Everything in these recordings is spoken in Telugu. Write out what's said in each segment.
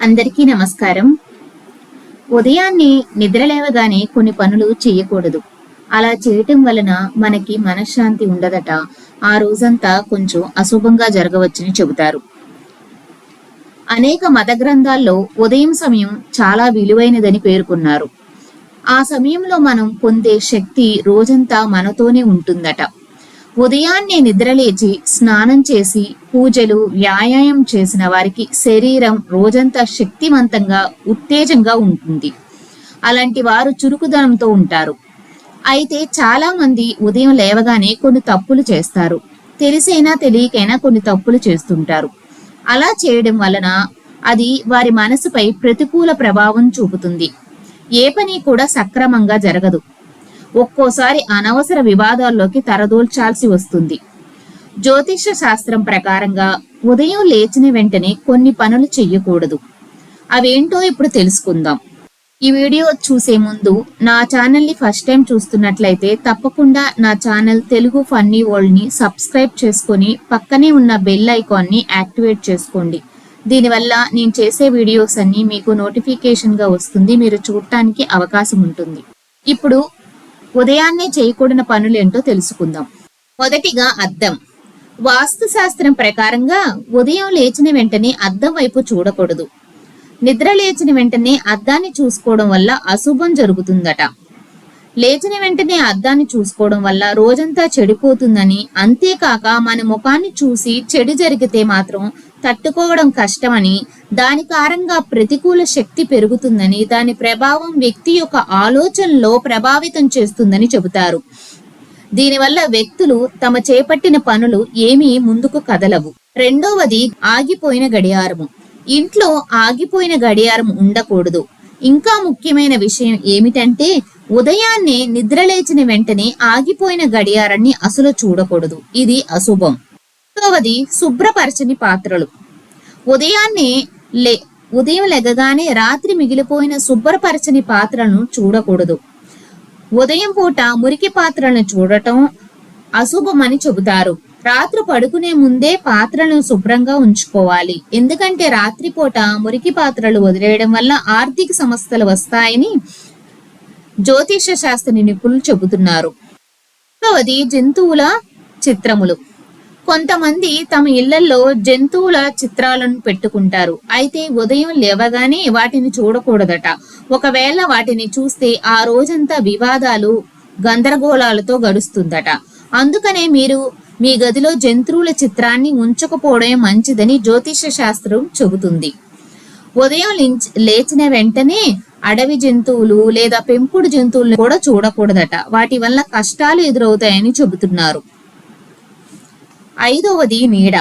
అందరికీ నమస్కారం. ఉదయాన్నే నిద్రలేవగానే కొన్ని పనులు చేయకూడదు. అలా చేయటం వలన మనకి మనశ్శాంతి ఉండదట. ఆ రోజంతా కొంచెం అశుభంగా జరగవచ్చని చెబుతారు. అనేక మత గ్రంథాల్లో ఉదయం సమయం చాలా విలువైనదని పేర్కొన్నారు. ఆ సమయంలో మనం పొందే శక్తి రోజంతా మనతోనే ఉంటుందట. ఉదయాన్నే నిద్రలేచి స్నానం చేసి పూజలు వ్యాయామం చేసిన వారికి శరీరం రోజంతా శక్తివంతంగా ఉత్తేజంగా ఉంటుంది. అలాంటి వారు చురుకుదనంతో ఉంటారు. అయితే చాలా మంది ఉదయం లేవగానే కొన్ని తప్పులు చేస్తారు. తెలిసైనా తెలియకైనా కొన్ని తప్పులు చేస్తుంటారు. అలా చేయడం వలన అది వారి మనసుపై ప్రతికూల ప్రభావం చూపుతుంది. ఏ పని కూడా సక్రమంగా జరగదు. ఒక్కోసారి అనవసర వివాదాల్లోకి తరదోల్చాల్సి వస్తుంది. జ్యోతిష శాస్త్రం ప్రకారంగా ఉదయం లేచిన వెంటనే కొన్ని పనులు చెయ్యకూడదు. అవేంటో ఇప్పుడు తెలుసుకుందాం. ఈ వీడియో చూసే ముందు నా ఛానల్ని ఫస్ట్ టైం చూస్తున్నట్లయితే తప్పకుండా నా ఛానల్ తెలుగు ఫన్నీ వరల్డ్ని సబ్స్క్రైబ్ చేసుకొని పక్కనే ఉన్న బెల్ ఐకాన్ని యాక్టివేట్ చేసుకోండి. దీనివల్ల నేను చేసే వీడియోస్ అన్ని మీకు నోటిఫికేషన్గా వస్తుంది మీరు చూడటానికి అవకాశం ఉంటుంది. ఇప్పుడు ఉదయాన్నే చేయకూడని పనులేంటో తెలుసుకుందాం. మొదటిగా అద్దం. వాస్తు శాస్త్రం ప్రకారంగా ఉదయం లేచిన వెంటనే అద్దం వైపు చూడకూడదు. నిద్ర లేచిన వెంటనే అద్దాన్ని చూసుకోవడం వల్ల అశుభం జరుగుతుందట. లేచిన వెంటనే అద్దాన్ని చూసుకోవడం వల్ల రోజంతా చెడిపోతుందని అంతేకాక మన ముఖాన్ని చూసి చెడు జరిగితే మాత్రం తట్టుకోవడం కష్టమని దాని కారణంగా ప్రతికూల శక్తి పెరుగుతుందని దాని ప్రభావం వ్యక్తి యొక్క ఆలోచనలో ప్రభావితం చేస్తుందని చెబుతారు. దీనివల్ల వ్యక్తులు తమ చేపట్టిన పనులు ఏమీ ముందుకు కదలవు. రెండవది ఆగిపోయిన గడియారము. ఇంట్లో ఆగిపోయిన గడియారం ఉండకూడదు. ఇంకా ముఖ్యమైన విషయం ఏమిటంటే ఉదయాన్నే నిద్రలేచిన వెంటనే ఆగిపోయిన గడియారాన్ని అసలు చూడకూడదు. ఇది అశుభం. మూడవది శుభ్రపరచని పాత్రలు. ఉదయాన్నే లే ఉదయం లెగగానే రాత్రి మిగిలిపోయిన శుభ్రపరచని పాత్రలను చూడకూడదు. ఉదయం పూట మురికి పాత్రలను చూడటం అశుభమని చెబుతారు. రాత్రి పడుకునే ముందే పాత్రలను శుభ్రంగా ఉంచుకోవాలి. ఎందుకంటే రాత్రిపూట మురికి పాత్రలు వదిలేయడం వల్ల ఆర్థిక సమస్యలు వస్తాయని జ్యోతిష శాస్త్ర నిపుణులు చెబుతున్నారు. మూడవది జంతువుల చిత్రములు. కొంతమంది తమ ఇళ్ళలో జంతువుల చిత్రాలను పెట్టుకుంటారు. అయితే ఉదయం లేవగానే వాటిని చూడకూడదట. ఒకవేళ వాటిని చూస్తే ఆ రోజంతా వివాదాలు గందరగోళాలతో గడుస్తుందట. అందుకనే మీరు మీ గదిలో జంతువుల చిత్రాన్ని ఉంచకపోవడమే మంచిదని జ్యోతిష శాస్త్రం చెబుతుంది. ఉదయం లేచిన వెంటనే అడవి జంతువులు లేదా పెంపుడు జంతువులను కూడా చూడకూడదట. వాటి వల్ల కష్టాలు ఎదురవుతాయని చెబుతున్నారు. ఐదవది నీడ.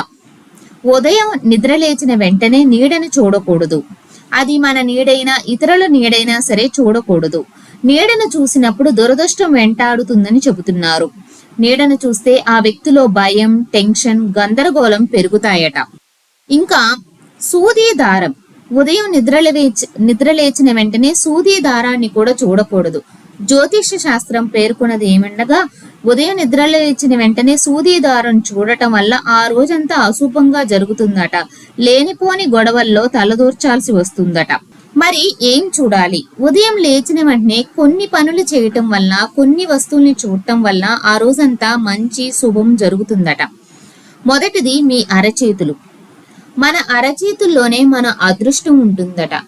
ఉదయం నిద్ర లేచిన వెంటనే నీడను చూడకూడదు. అది మన నీడైనా ఇతరుల నీడైనా సరే చూడకూడదు. నీడను చూసినప్పుడు దురదృష్టం వెంటాడుతుందని చెబుతున్నారు. నీడను చూస్తే ఆ వ్యక్తిలో భయం టెన్షన్ గందరగోళం పెరుగుతాయట. ఇంకా సూది దారం ఉదయం నిద్రలేచి నిద్రలేచిన వెంటనే సూది దారాన్ని కూడా చూడకూడదు. జ్యోతిష శాస్త్రం పేర్కొన్నది ఏమనగా ఉదయం నిద్రలేచిన వెంటనే సూదీదారం చూడటం వల్ల ఆ రోజంతా అశుభంగా జరుగుతుందట. లేనిపోని గొడవల్లో తలదూర్చాల్సి వస్తుందట. మరి ఏం చూడాలి? ఉదయం లేచిన వెంటనే కొన్ని పనులు చేయటం వల్ల కొన్ని వస్తువుల్ని చూడటం వల్ల ఆ రోజంతా మంచి శుభం జరుగుతుందట. మొదటిది మీ అరచేతులు. మన అరచేతుల్లోనే మన అదృష్టం ఉంటుందట.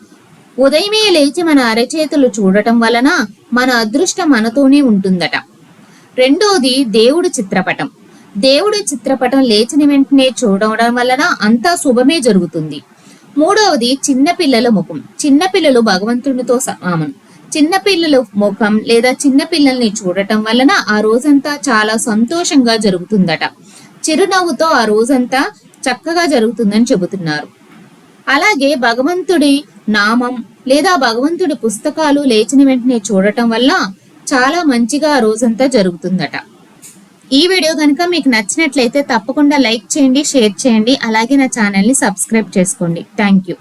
ఉదయమే లేచి మన అరచేతులు చూడటం వలన మన అదృష్టం మనతోనే ఉంటుందట. రెండోది దేవుడి చిత్రపటం. దేవుడి చిత్రపటం లేచిన వెంటనే చూడడం వలన అంతా శుభమే జరుగుతుంది. మూడవది చిన్నపిల్లల ముఖం. చిన్నపిల్లలు భగవంతునితో సమానం. చిన్నపిల్లల ముఖం లేదా చిన్నపిల్లల్ని చూడటం వలన ఆ రోజంతా చాలా సంతోషంగా జరుగుతుందట. చిరునవ్వుతో ఆ రోజంతా చక్కగా జరుగుతుందని చెబుతున్నారు. అలాగే భగవంతుడి నామం లేదా భగవంతుడి పుస్తకాలు లేచిన వెంటనే చూడటం వల్ల చాలా మంచిగా ఆ రోజంతా జరుగుతుందట. ఈ వీడియో కనుక మీకు నచ్చినట్లయితే తప్పకుండా లైక్ చేయండి షేర్ చేయండి అలాగే నా ఛానల్ని సబ్స్క్రైబ్ చేసుకోండి. Thank you.